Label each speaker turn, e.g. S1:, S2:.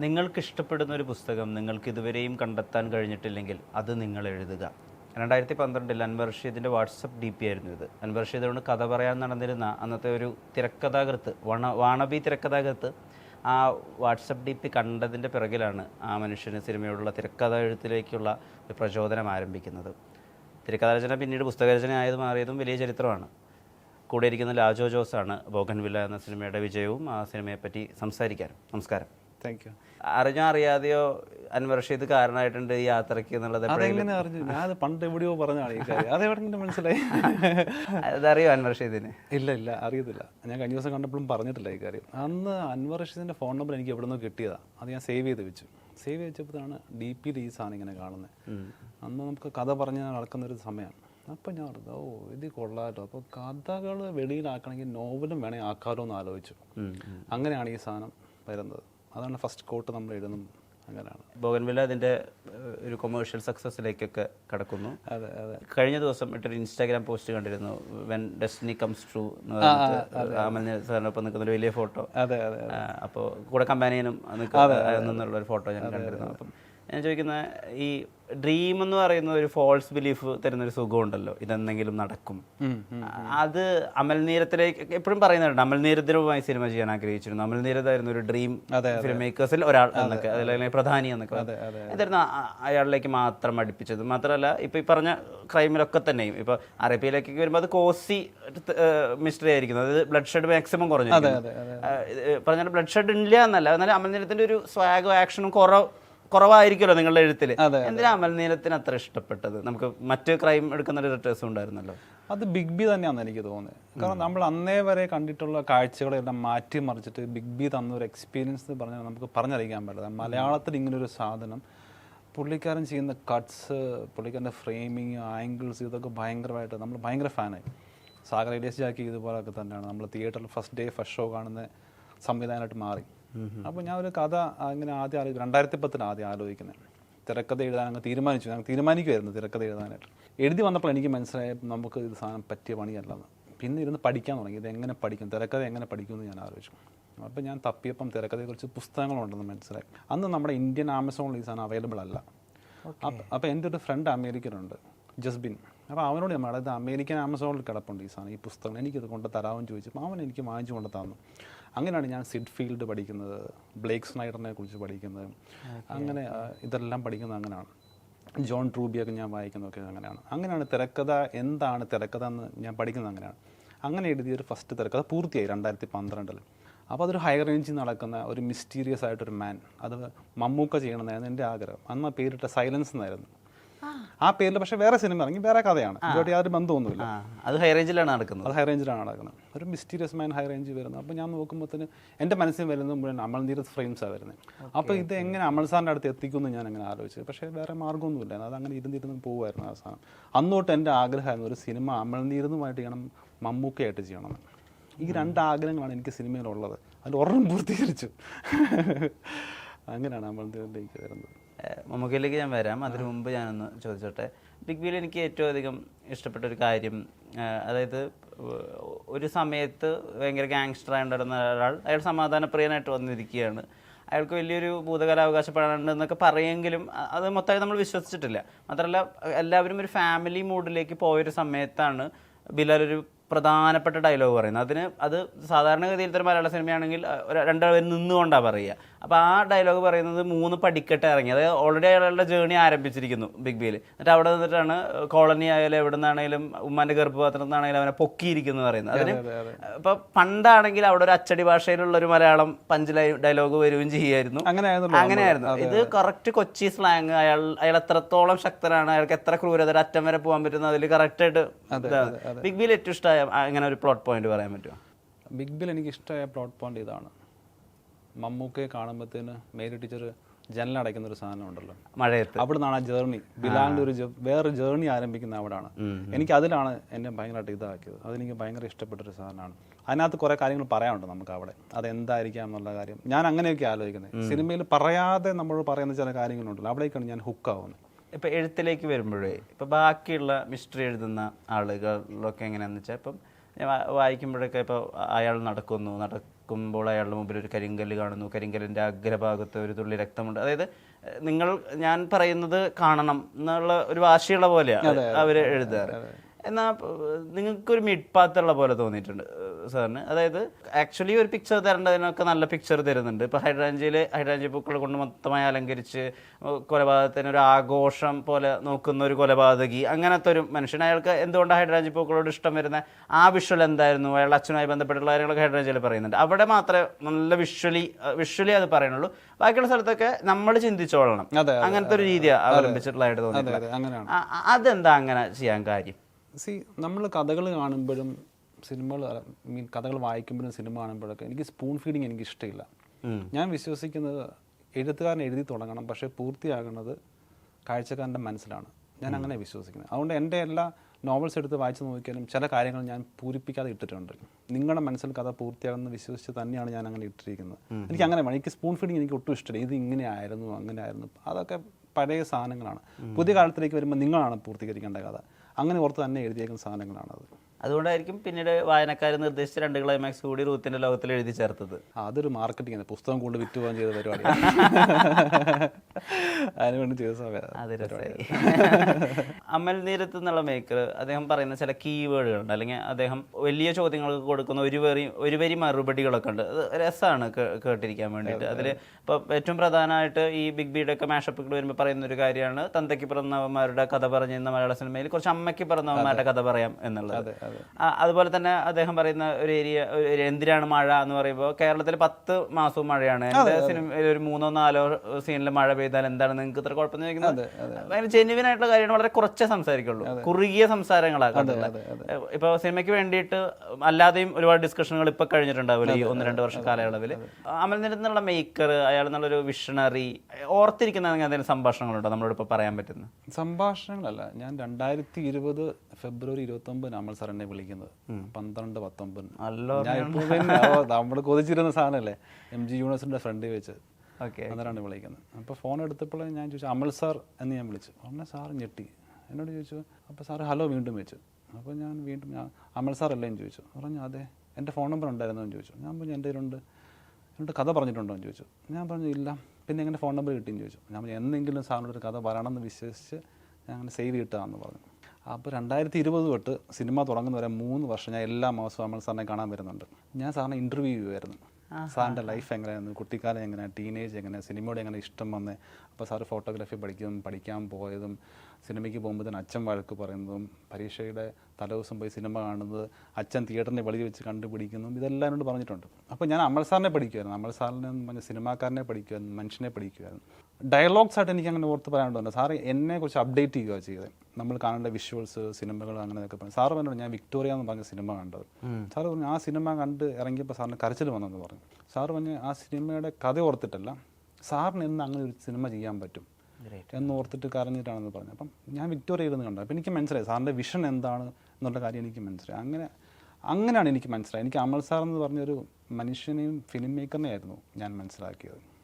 S1: നിങ്ങൾക്ക് ഇഷ്ടപ്പെടുന്ന ഒരു പുസ്തകം നിങ്ങൾക്ക് ഇതുവരെയും കണ്ടെത്താൻ കഴിഞ്ഞിട്ടില്ലെങ്കിൽ അത് നിങ്ങൾ എഴുതുക. രണ്ടായിരത്തി പന്ത്രണ്ടിൽ അൻവർ റഷീദിന്റെ വാട്സപ്പ് ഡി പി ആയിരുന്നു ഇത്. അൻവർ റഷീദിനോട് കഥ പറയാൻ നടന്നിരുന്ന അന്നത്തെ ഒരു തിരക്കഥാകൃത്ത് വണ വാണബി തിരക്കഥാകൃത്ത് ആ വാട്സപ്പ് ഡി പി കണ്ടതിന്റെ പിറകിലാണ് ആ മനുഷ്യന് സിനിമയോടുള്ള തിരക്കഥ എഴുത്തിലേക്കുള്ള ഒരു പ്രചോദനം ആരംഭിക്കുന്നത്. തിരക്കഥാരചന പിന്നീട് പുസ്തകരചന ആയത് മാറിയതും വലിയ ചരിത്രമാണ്. കൂടെ ഇരിക്കുന്ന ലാജോ ജോസാണ് ബോഗൻവില്ല എന്ന സിനിമയുടെ വിജയവും ആ സിനിമയെപ്പറ്റി സംസാരിക്കാനും. നമസ്കാരം.
S2: താങ്ക് യു
S1: അറിഞ്ഞോ അറിയാതെയോ അൻവർ റഷീദ് കാരണമായിട്ടുണ്ട് ഈ യാത്രയ്ക്ക് എന്നുള്ളത്
S2: അതെങ്ങനെ അറിഞ്ഞു? ഞാൻ പണ്ട് എവിടെയോ പറഞ്ഞ അതെവിടെങ്കിലും മനസ്സിലായി?
S1: അതറിയോ അൻവർഷീദിന്
S2: ഇല്ല ഇല്ല അറിയത്തില്ല. ഞാൻ കഴിഞ്ഞ ദിവസം കണ്ടപ്പോഴും പറഞ്ഞിട്ടില്ല ഈ കാര്യം. അന്ന് അൻവർ റഷീദിന്റെ ഫോൺ നമ്പർ എനിക്ക് എവിടെ നിന്നോ കിട്ടിയതാണ് അത് ഞാൻ സേവ് ചെയ്ത് വെച്ചു. സേവ് വെച്ചപ്പോഴാണ് ഡി പിയിൽ ഈ സാധനം ഇങ്ങനെ കാണുന്നത് അന്ന് നമുക്ക് കഥ പറഞ്ഞ് നടക്കുന്ന ഒരു സമയമാണ് അപ്പം ഞാൻ ഓർത്തു, ഓ ഇത് കൊള്ളാമല്ലോ അപ്പോൾ കഥകൾ വെളിയിലാക്കണമെങ്കിൽ നോവലും വേണമെങ്കിൽ ആക്കാലോ എന്ന് ആലോചിച്ചു. അങ്ങനെയാണ് ഈ സാധനം വരുന്നത്. അതാണ് ഫസ്റ്റ് കോട്ട് നമ്മൾ എഴുതുന്നത്. അങ്ങനെയാണ്.
S1: ബോഗൻവില്ല അതിന്റെ ഒരു കൊമേഴ്ഷ്യൽ സക്സസ്സിലേക്കൊക്കെ കടക്കുന്നു.
S2: അതെ അതെ.
S1: കഴിഞ്ഞ ദിവസം ഇട്ടൊരു ഇൻസ്റ്റാഗ്രാം പോസ്റ്റ് കണ്ടിരുന്നു. When destiny comes true Amal സാറിനൊപ്പം നിൽക്കുന്ന ഒരു വലിയ ഫോട്ടോ
S2: അതെ അതെ
S1: അപ്പോൾ കൂടെ കമ്പാനിയനും നിന്നുള്ള ഒരു ഫോട്ടോ ഞാൻ കണ്ടിരുന്നു. അപ്പം ഞാൻ ചോദിക്കുന്ന ഈ ഡ്രീം എന്ന് പറയുന്ന ഒരു ഫോൾസ് ബിലീഫ് തരുന്ന ഒരു സുഖമുണ്ടല്ലോ? ഇതെന്തെങ്കിലും നടക്കും. അത് അമൽ നീരത്തിലേക്ക് എപ്പോഴും പറയുന്നുണ്ട് അമൽ നീരത്തിനുമായി സിനിമ ചെയ്യാൻ ആഗ്രഹിച്ചിരുന്നു. അമൽ നീരതായിരുന്നു ഒരു ഡ്രീം ഫിലിം മേക്കേഴ്സിൽ ഒരാൾ എന്നൊക്കെ അല്ലെങ്കിൽ പ്രധാനി എന്നൊക്കെ ഇതായിരുന്നു അയാളിലേക്ക് മാത്രം അടുപ്പിച്ചത്. മാത്രമല്ല ഇപ്പൊ ഈ പറഞ്ഞ ക്രൈമിലൊക്കെ തന്നെയും. ഇപ്പൊ അറേബ്യയിലേക്ക് വരുമ്പോൾ അത് കോസി മിസ്റ്ററി ആയിരിക്കുന്നു. അതായത് ബ്ലഡ് ഷെഡ് മാക്സിമം കുറഞ്ഞു പറഞ്ഞാൽ ബ്ലഡ് ഷെഡ് ഇല്ല എന്നല്ല. എന്നാൽ അമൽനീരത്തിന്റെ ഒരു സ്വാഗോ ആക്ഷനും കുറവ് കുറവായിരിക്കുമല്ലോ നിങ്ങളുടെ എഴുത്തിൽ എന്തിനാ അമൽനീലത്തിന് അത്ര ഇഷ്ടപ്പെട്ടത്? നമുക്ക് മറ്റ് ക്രൈം എടുക്കുന്ന ഡയറക്ടേഴ്സും ഉണ്ടായിരുന്നല്ലോ.
S2: അത് ബിഗ് ബി തന്നെയാണെന്ന് എനിക്ക് തോന്നുന്നത്. കാരണം നമ്മൾ അന്നേ വരെ കണ്ടിട്ടുള്ള കാഴ്ചകളെല്ലാം മാറ്റി മറിച്ചിട്ട് ബിഗ് ബി തന്ന ഒരു എക്സ്പീരിയൻസ് എന്ന് പറഞ്ഞാൽ നമുക്ക് പറഞ്ഞറിയിക്കാൻ പറ്റില്ല. മലയാളത്തിൽ ഇങ്ങനൊരു സാധനം പുള്ളിക്കാരൻ ചെയ്യുന്ന കട്ട്സ് പുള്ളിക്കാരന്റെ ഫ്രെയിമിങ് ആംഗിൾസ് ഇതൊക്കെ ഭയങ്കരമായിട്ട് നമ്മൾ ഭയങ്കര ഫാനായി സാഗർ എലിയസ് ജാക്കി ഇതുപോലൊക്കെ തന്നെയാണ്. നമ്മൾ തിയേറ്ററിൽ ഫസ്റ്റ് ഡേ ഫസ്റ്റ് ഷോ കാണുന്ന സംവിധാനമായിട്ട് മാറി. അപ്പോൾ ഞാൻ ഒരു കഥ അങ്ങനെ ആദ്യം ആലോചിക്കും. രണ്ടായിരത്തി പത്തിന് ആദ്യം ആലോചിക്കുന്നത് തിരക്കഥ എഴുതാൻ അങ്ങ് തീരുമാനിച്ചു. ഞങ്ങൾ തീരുമാനിക്കുമായിരുന്നു തിരക്കഥ എഴുതാനായിട്ട്. എഴുതി വന്നപ്പോൾ എനിക്ക് മനസ്സിലായ നമുക്ക് ഇത് സാധനം പറ്റിയ പണിയല്ലെന്ന്. പിന്നെ ഇരുന്ന് പഠിക്കാൻ തുടങ്ങി. ഇത് എങ്ങനെ പഠിക്കും? തിരക്കഥ എങ്ങനെ പഠിക്കുമെന്ന് ഞാൻ ആലോചിച്ചു. അപ്പോൾ ഞാൻ തപ്പിയപ്പം തിരക്കഥയെക്കുറിച്ച് പുസ്തകങ്ങളുണ്ടെന്ന് മനസ്സിലായി. അന്ന് നമ്മുടെ ഇന്ത്യൻ ആമസോണിൽ ഈ സാധനം അവൈലബിൾ അല്ല. അപ്പോൾ എന്റെ ഒരു ഫ്രണ്ട് അമേരിക്കനുണ്ട് ജസ്ബിൻ. അപ്പോൾ അവനോട് നമ്മൾ അതായത് അമേരിക്കൻ ആമസോണിൽ കിടപ്പുണ്ട് ഈ സാധനം ഈ പുസ്തകം. എനിക്കിത് കൊണ്ട് തരാമെന്ന് ചോദിച്ചപ്പോൾ അവൻ എനിക്ക് വാങ്ങിച്ചു കൊണ്ട് തന്നു. അങ്ങനെയാണ് ഞാൻ സിഡ് ഫീൽഡ് പഠിക്കുന്നത് ബ്ലേക്ക് സ്നൈഡറിനെ കുറിച്ച് പഠിക്കുന്നത്. അങ്ങനെ ഇതെല്ലാം പഠിക്കുന്നത് അങ്ങനെയാണ്. ജോൺ ട്രൂബിയൊക്കെ ഞാൻ വായിക്കുന്നതൊക്കെ അങ്ങനെയാണ്. അങ്ങനെയാണ് തിരക്കഥ എന്താണ് തിരക്കഥ എന്ന് ഞാൻ പഠിക്കുന്നത് അങ്ങനെയാണ്. അങ്ങനെ എഴുതിയൊരു ഫസ്റ്റ് തിരക്കഥ പൂർത്തിയായി രണ്ടായിരത്തി പന്ത്രണ്ടിൽ അപ്പോൾ അതൊരു ഹൈ റേഞ്ചിൽ നടക്കുന്ന ഒരു മിസ്റ്റീരിയസ് ആയിട്ടൊരു മാൻ അത് മമ്മൂക്ക ചെയ്യണമെന്നായിരുന്നു എന്റെ ആഗ്രഹം. അന്ന് പേരിട്ട സൈലൻസ് എന്നായിരുന്നു. ആ. പേരിൽ പക്ഷേ വേറെ സിനിമ ഇറങ്ങി വേറെ കഥയാണ്. ഇതുമായിട്ട് യാതൊരു ബന്ധമൊന്നുമില്ല.
S1: അത് ഹൈ റേഞ്ചിലാണ് നടക്കുന്നത്.
S2: അത് ഹൈ റേഞ്ചിലാണ് നടക്കുന്നത്. ഒരു മിസ്റ്റീരിയസ് മാൻ ഹൈ റേഞ്ചിൽ വരുന്നത്. അപ്പോൾ ഞാൻ നോക്കുമ്പോഴത്തേന് എന്റെ മനസ്സിൽ വരുന്നത് മുഴുവൻ അമൽ നീരത് ഫ്രെയിംസാണ് വരുന്നത് അപ്പോൾ ഇത് എങ്ങനെ അമൽ സാറിന്റെ അടുത്ത് എത്തിക്കുമെന്ന് ഞാൻ അങ്ങനെ ആലോചിച്ചു. പക്ഷേ വേറെ മാർഗമൊന്നുമില്ല അത് അങ്ങനെ ഇരുന്നിരുന്ന് പോകുമായിരുന്നു ആ സാധനം. അന്നോട്ട് എന്റെ ആഗ്രഹമായിരുന്നു ഒരു സിനിമ അമൽ നീരുന്നുമായിട്ട് ചെയ്യണം മമ്മൂക്കയായിട്ട് ചെയ്യണം ഈ രണ്ട് ആഗ്രഹങ്ങളാണ് എനിക്ക് സിനിമയിലുള്ളത്. അതിൽ ഒരെണ്ണം പൂർത്തീകരിച്ചു. അങ്ങനെയാണ് അമൽ നീരിലേക്ക് വരുന്നത്.
S1: മമ്മൂക്കയിലേക്ക് ഞാൻ വരാം. അതിനു മുമ്പ് ഞാനൊന്ന് ചോദിച്ചോട്ടെ. ബിഗ് ബിയിൽ എനിക്ക് ഏറ്റവും അധികം ഇഷ്ടപ്പെട്ട ഒരു കാര്യം അതായത് ഒരു സമയത്ത് ഭയങ്കര ഗാങ്സ്റ്റർ ആയിട്ടുണ്ടായിരുന്ന ഒരാൾ അയാൾ സമാധാനപ്രിയനായിട്ട് വന്നിരിക്കുകയാണ്. അയാൾക്ക് വലിയൊരു ഭൂതകാലാവകാശപ്പെടാനുണ്ട് എന്നൊക്കെ പറയുമെങ്കിലും അത് മൊത്തമായി നമ്മൾ വിശ്വസിച്ചിട്ടില്ല. മാത്രമല്ല എല്ലാവരും ഒരു ഫാമിലി മൂഡിലേക്ക് പോയൊരു സമയത്താണ് ബിലാൽ ഒരു പ്രധാനപ്പെട്ട ഡയലോഗ് പറയുന്നത്. അതിന് അത് സാധാരണഗതിയിൽ ഒരു മലയാള സിനിമയാണെങ്കിൽ രണ്ടുപേർ നിന്നുകൊണ്ടാണ് പറയുക. അപ്പോൾ ആ ഡയലോഗ് പറയുന്നത് മൂന്ന് പടിക്കെട്ട് ഇറങ്ങി. അതായത് ഓൾറെഡി അയാളുടെ ജേണി ആരംഭിച്ചിരിക്കുന്നു ബിഗ് ബിയിൽ എന്നിട്ട് അവിടെ നിന്നിട്ടാണ് കോളനി ആയാലും എവിടെ നിന്നാണെങ്കിലും ഉമ്മാന്റെ ഗർഭപാത്രത്തിൽ നിന്നാണെങ്കിലും അവനെ പൊക്കിയിരിക്കുന്നു പറയുന്നത്. അതിന് ഇപ്പോൾ പണ്ടാണെങ്കിൽ അവിടെ ഒരു അച്ചടി ഭാഷയിലുള്ള ഒരു മലയാളം പഞ്ച് ഡയലോഗ് വരികയും ചെയ്യായിരുന്നു.
S2: അങ്ങനെയായിരുന്നല്ലോ
S1: അങ്ങനെയായിരുന്നു. ഇത് കറക്റ്റ് കൊച്ചി സ്ലാങ് അയാൾ അയാൾ എത്രത്തോളം ശക്തനാണ് അയാൾക്ക് എത്ര ക്രൂരത അറ്റം വരെ പോകാൻ പറ്റുന്ന അതിൽ കറക്റ്റായിട്ട് ബിഗ് ബിയിൽ ഏറ്റവും ഇഷ്ടമായ ആ, ഇങ്ങനെ ഒരു പ്ലോട്ട് പോയിന്റ് പറയാൻ പറ്റുമോ
S2: ബിഗ് ബിൽ എനിക്ക് ഇഷ്ടമായ പ്ലോട്ട് പോയിന്റ് ഇതാണ്. മമ്മൂക്കയെ കാണുമ്പോഴത്തേന് മേരി ടീച്ചർ ജനലടയ്ക്കുന്ന ഒരു സാധനം ഉണ്ടല്ലോ.
S1: മഴയത്ത്.
S2: അവിടെ നിന്നാണ് ആ ജേർണി ബിലാലിന്റെ ഒരു വേറൊരു വേറെ ജേർണി ആരംഭിക്കുന്ന അവിടാണ്. എനിക്ക് അതിലാണ് എന്നെ ഭയങ്കരമായിട്ട് ഇതാക്കിയത്. അതെനിക്ക് ഭയങ്കര ഇഷ്ടപ്പെട്ടൊരു സാധനമാണ്. അതിനകത്ത് കുറേ കാര്യങ്ങൾ പറയാനുണ്ട് നമുക്ക് അവിടെ. അതെന്തായിരിക്കാം എന്നുള്ള കാര്യം. ഞാൻ അങ്ങനെയൊക്കെ ആലോചിക്കുന്നത്. സിനിമയിൽ പറയാതെ നമ്മൾ പറയുന്ന ചില കാര്യങ്ങളുണ്ടല്ലോ. അവിടേക്കാണ് ഞാൻ ഹുക്കാവുന്നത്
S1: ഇപ്പം എഴുത്തിലേക്ക് വരുമ്പോഴേ ഇപ്പം ബാക്കിയുള്ള മിസ്റ്ററി എഴുതുന്ന ആളുകളിലൊക്കെ എങ്ങനെയാണെന്ന് വെച്ചാൽ ഇപ്പം ഞാൻ വായിക്കുമ്പോഴൊക്കെ ഇപ്പോൾ അയാൾ നടക്കുന്നു നടക്കുമ്പോൾ അയാളുടെ മുമ്പിൽ ഒരു കരിങ്കല്ല് കാണുന്നു കരിങ്കല്ലിന്റെ അഗ്രഭാഗത്ത് ഒരു തുള്ളി രക്തമുണ്ട്. അതായത് നിങ്ങൾ ഞാൻ പറയുന്നത് കാണണം എന്നുള്ള ഒരു വാശിയുള്ള പോലെയാണ് അവർ എഴുതാറ്. എന്നാൽ നിങ്ങൾക്കൊരു മിഡ് പാത്തുള്ള പോലെ തോന്നിയിട്ടുണ്ട്. സാറിന്. അതായത് ആക്ച്വലി ഒരു പിക്ചർ തരേണ്ടതിനൊക്കെ നല്ല പിക്ചർ തരുന്നുണ്ട്. ഇപ്പോൾ ഹൈഡ്രാഞ്ചിയിൽ ഹൈഡ്രാഞ്ചി പൂക്കൾ കൊണ്ട് മൊത്തമായി അലങ്കരിച്ച് കൊലപാതകത്തിന് ഒരു ആഘോഷം പോലെ നോക്കുന്ന ഒരു കൊലപാതകി അങ്ങനത്തെ ഒരു മനുഷ്യൻ. അയാൾക്ക് എന്തുകൊണ്ട് ഹൈഡ്രാഞ്ചി പൂക്കളോട് ഇഷ്ടം വരുന്ന? ആ വിഷ്വൽ എന്തായിരുന്നു? അയാളുടെ അച്ഛനുമായി ബന്ധപ്പെട്ടുള്ള കാര്യങ്ങളൊക്കെ ഹൈഡ്രാഞ്ചിയിൽ പറയുന്നുണ്ട്. അവിടെ മാത്രമേ നല്ല വിഷ്വലി വിഷ്വലി അത് പറയുന്നുള്ളൂ. ബാക്കിയുള്ള സ്ഥലത്തൊക്കെ നമ്മൾ ചിന്തിച്ചോളണം. അങ്ങനത്തെ ഒരു രീതിയാണ് അവലംബിച്ചിട്ടുള്ളതായിട്ട് ആ- അതെന്താ അങ്ങനെ ചെയ്യാൻ കാര്യം?
S2: സി നമ്മൾ കഥകൾ കാണുമ്പോഴും സിനിമകൾ മീൻ കഥകൾ വായിക്കുമ്പോഴും സിനിമ കാണുമ്പോഴൊക്കെ എനിക്ക് സ്പൂൺ ഫീഡിങ് എനിക്ക് ഇഷ്ടമില്ല ഞാൻ വിശ്വസിക്കുന്നത് എഴുത്തുകാരൻ എഴുതി തുടങ്ങണം പക്ഷേ പൂർത്തിയാകുന്നത് കാഴ്ചക്കാരന്റെ മനസ്സിലാണ്. ഞാൻ അങ്ങനെ വിശ്വസിക്കുന്നത്. അതുകൊണ്ട് എന്റെ എല്ലാ നോവൽസ് എടുത്ത് വായിച്ചു നോക്കിയാലും ചില കാര്യങ്ങൾ ഞാൻ പൂരിപ്പിക്കാതെ ഇട്ടിട്ടുണ്ട്. നിങ്ങളുടെ മനസ്സിൽ കഥ പൂർത്തിയാകുമെന്ന് വിശ്വസിച്ച് തന്നെയാണ് ഞാൻ അങ്ങനെ ഇട്ടിരിക്കുന്നത്. എനിക്ക് അങ്ങനെ വേണം. എനിക്ക് സ്പൂൺ ഫീഡിങ് എനിക്ക് ഒട്ടും ഇഷ്ടമില്ല. ഇത് ഇങ്ങനെ ആയിരുന്നു അങ്ങനെ ആയിരുന്നു. അതൊക്കെ പഴയ സാധനങ്ങളാണ്. പുതിയ കാലത്തിലേക്ക് വരുമ്പോൾ നിങ്ങളാണ് പൂർത്തീകരിക്കേണ്ട കഥ. അങ്ങനെ ഓർത്ത് തന്നെ എഴുതിയേക്കുന്ന സാധനങ്ങളാണത്.
S1: അതുകൊണ്ടായിരിക്കും പിന്നീട് വായനക്കാർ നിർദ്ദേശിച്ച രണ്ട് ക്ലൈമാക്സ് കൂടി റൂത്തിന്റെ ലോകത്തിൽ എഴുതി ചേർത്തത്.
S2: അതൊരു മാർക്കറ്റിംഗ് ആണ്. പുസ്തകം കൊണ്ട് വിറ്റ് പോകാൻ ചെയ്ത പരിപാടി. അതിനുവേണ്ടി ചെയ്ത സമയം.
S1: അത് രസമായി അമൽ നീരത്ത് എന്നുള്ള മേക്കർ അദ്ദേഹം പറയുന്ന ചില കീവേഡുകൾ ഉണ്ട് അല്ലെങ്കിൽ അദ്ദേഹം വലിയ ചോദ്യങ്ങൾക്ക് കൊടുക്കുന്ന ഒരു വരി ഒരു വരി മറുപടികളൊക്കെ ഉണ്ട്. അത് രസമാണ് കേട്ടിരിക്കാൻ വേണ്ടിയിട്ട്. അതിൽ ഇപ്പോൾ ഏറ്റവും പ്രധാനമായിട്ട് ഈ ബിഗ് ബിയുടെ ഒക്കെ മാഷപ്പുകൾ വരുമ്പോൾ പറയുന്ന ഒരു കാര്യമാണ് തന്തയ്ക്ക് പിറന്നവന്മാരുടെ കഥ പറഞ്ഞിരുന്ന മലയാള സിനിമയിൽ കുറച്ച് അമ്മയ്ക്ക് പിറന്നവന്മാരുടെ കഥ പറയാം എന്നുള്ളത്. അതുപോലെ തന്നെ അദ്ദേഹം പറയുന്ന ഒരു ഏരിയ ഒരു എന്തിനാണ് മഴ എന്ന് പറയുമ്പോൾ കേരളത്തിൽ പത്ത് മാസവും മഴയാണ്. എന്റെ സിനിമയിൽ ഒരു മൂന്നോ നാലോ സീനിൽ മഴ പെയ്താൽ എന്താണ് നിങ്ങൾക്ക് ഇത്ര കുഴപ്പം ചോദിക്കുന്നത് അതിന് ജെന്യുവൻ ആയിട്ടുള്ള കാര്യങ്ങൾ വളരെ കുറച്ചേ സംസാരിക്കുള്ളൂ. കുറുകിയ സംസാരങ്ങളാണ് ഇപ്പൊ സിനിമയ്ക്ക് വേണ്ടിയിട്ട് അല്ലാതെയും ഒരുപാട് ഡിസ്കഷനുകൾ ഇപ്പൊ കഴിഞ്ഞിട്ടുണ്ടാവില്ല ഈ ഒന്ന് രണ്ട് വർഷം കാലയളവിൽ. അമൽ നിരന്നുള്ള മേക്കർ അയാൾ എന്നുള്ളൊരു വിഷണറി ഓർത്തിരിക്കുന്ന എന്തെങ്കിലും സംഭാഷണങ്ങളുണ്ടോ നമ്മളോട് ഇപ്പൊ പറയാൻ പറ്റുന്നത്?
S2: സംഭാഷണങ്ങളല്ല ഞാൻ രണ്ടായിരത്തി ഇരുപത് ഫെബ്രുവരി ഇരുപത്തി ഒമ്പതിന് അമൽ സാർ എന്നെ വിളിക്കുന്നത്. പന്ത്രണ്ട് പത്തൊമ്പത്. നമ്മൾ കൊതിച്ചിരുന്ന സാധനമല്ലേ? എം ജി യൂണിവേഴ്സിന്റെ ഫ്രണ്ടിൽ വെച്ച്.
S1: ഓക്കെ.
S2: അന്നേരമാണ് വിളിക്കുന്നത്. അപ്പോൾ ഫോൺ എടുത്തപ്പോൾ ഞാൻ ചോദിച്ചു അമൽ സാർ എന്ന് ഞാൻ വിളിച്ചു. ഉടനെ സാർ ഞെട്ടി. എന്നോട് ചോദിച്ചു അപ്പോൾ സാർ ഹലോ വീണ്ടും വെച്ചു. അപ്പോൾ ഞാൻ വീണ്ടും ഞാൻ അമൽ സാർ അല്ലേ? എന്ന് ചോദിച്ചു. പറഞ്ഞു അതെ. എന്റെ ഫോൺ നമ്പർ ഉണ്ടായിരുന്നോ എന്ന് ചോദിച്ചു. ഞാൻ പറഞ്ഞു എന്റെ കയ്യിലുണ്ട്. എന്നോട് കഥ പറഞ്ഞിട്ടുണ്ടോ? എന്ന് ചോദിച്ചു. ഞാൻ പറഞ്ഞു ഇല്ല. പിന്നെ എങ്ങനെ ഫോൺ നമ്പർ കിട്ടിയെന്ന് ചോദിച്ചു. ഞാൻ പറഞ്ഞു എന്തെങ്കിലും സാറിനോട് ഒരു കഥ പറയണമെന്ന് വിശ്വസിച്ച് ഞാൻ അങ്ങനെ സേവ് കിട്ടുകയെന്ന് പറഞ്ഞു. അപ്പോൾ രണ്ടായിരത്തി ഇരുപത് തൊട്ട് സിനിമ തുടങ്ങുന്ന വരെ മൂന്ന് വർഷം ഞാൻ എല്ലാ മാസവും നമ്മൾ സാറിനെ കാണാൻ വരുന്നുണ്ട്. ഞാൻ സാറിനെ ഇന്റർവ്യൂ ചെയ്യുമായിരുന്നു സാറിന്റെ ലൈഫ് എങ്ങനെയായിരുന്നു? കുട്ടിക്കാലം എങ്ങനെയാണ് ടീനേജ് എങ്ങനെയാണ് സിനിമയോട് എങ്ങനെ ഇഷ്ടം വന്നേ? അപ്പോൾ സാറ് ഫോട്ടോഗ്രാഫി പഠിക്കും പഠിക്കാൻ പോയതും സിനിമയ്ക്ക് പോകുമ്പോൾ തന്നെ അച്ഛൻ വഴക്ക് പറയുന്നതും പരീക്ഷയുടെ തലേദിവസം പോയി സിനിമ കാണുന്നത് അച്ഛൻ തിയേറ്ററിനെ വെളി വെച്ച് കണ്ടുപിടിക്കുന്നതും ഇതെല്ലാം എന്നോട് പറഞ്ഞിട്ടുണ്ട്. അപ്പോൾ ഞാൻ അമൽ സാറിനെ പഠിക്കുമായിരുന്നു അമൽ സാറിനെ പറഞ്ഞ സിനിമാക്കാരനെ പഠിക്കുമായിരുന്നു മനുഷ്യനെ പഠിക്കുമായിരുന്നു ഡയലോഗ്സ് ആയിട്ട് എനിക്ക് അങ്ങനെ ഓർത്ത് പറയാനുണ്ട് സാറ് എന്നെ കുറിച്ച് അപ്ഡേറ്റ് ചെയ്യുക ചെയ്തത്. നമ്മൾ കാണേണ്ട വിഷ്വൽസ് സിനിമകൾ അങ്ങനെയൊക്കെ പറഞ്ഞു. സാറ് പറഞ്ഞു ഞാൻ വിക്ടോറിയ എന്ന് പറഞ്ഞ സിനിമ കണ്ടത്. സാറ് പറഞ്ഞു ആ സിനിമ കണ്ട് ഇറങ്ങിയപ്പോൾ സാറിന് കരച്ചിൽ വന്നെന്ന് പറഞ്ഞു. സാറ് പറഞ്ഞ് ആ സിനിമയുടെ കഥ ഓർത്തിട്ടല്ല. സാറിന് എന്ന് അങ്ങനെ ഒരു സിനിമ ചെയ്യാൻ പറ്റും. എന്ന് ഓർത്തിട്ട് കരഞ്ഞിട്ടാണെന്ന് പറഞ്ഞു. അപ്പം ഞാൻ വിക്ടോറിയ ഇരുന്ന് കണ്ടു. അപ്പം എനിക്ക് മനസ്സിലായി സാറിന്റെ വിഷൻ എന്താണ് എന്നുള്ള കാര്യം എനിക്ക് മനസ്സിലായി. അങ്ങനെ അങ്ങനെയാണ് എനിക്ക് മനസ്സിലായത് എനിക്ക് അമൽ സാർ എന്ന് പറഞ്ഞൊരു മനുഷ്യനെയും ഫിലിം മേക്കറിനെയായിരുന്നു ഞാൻ മനസ്സിലാക്കിയത്.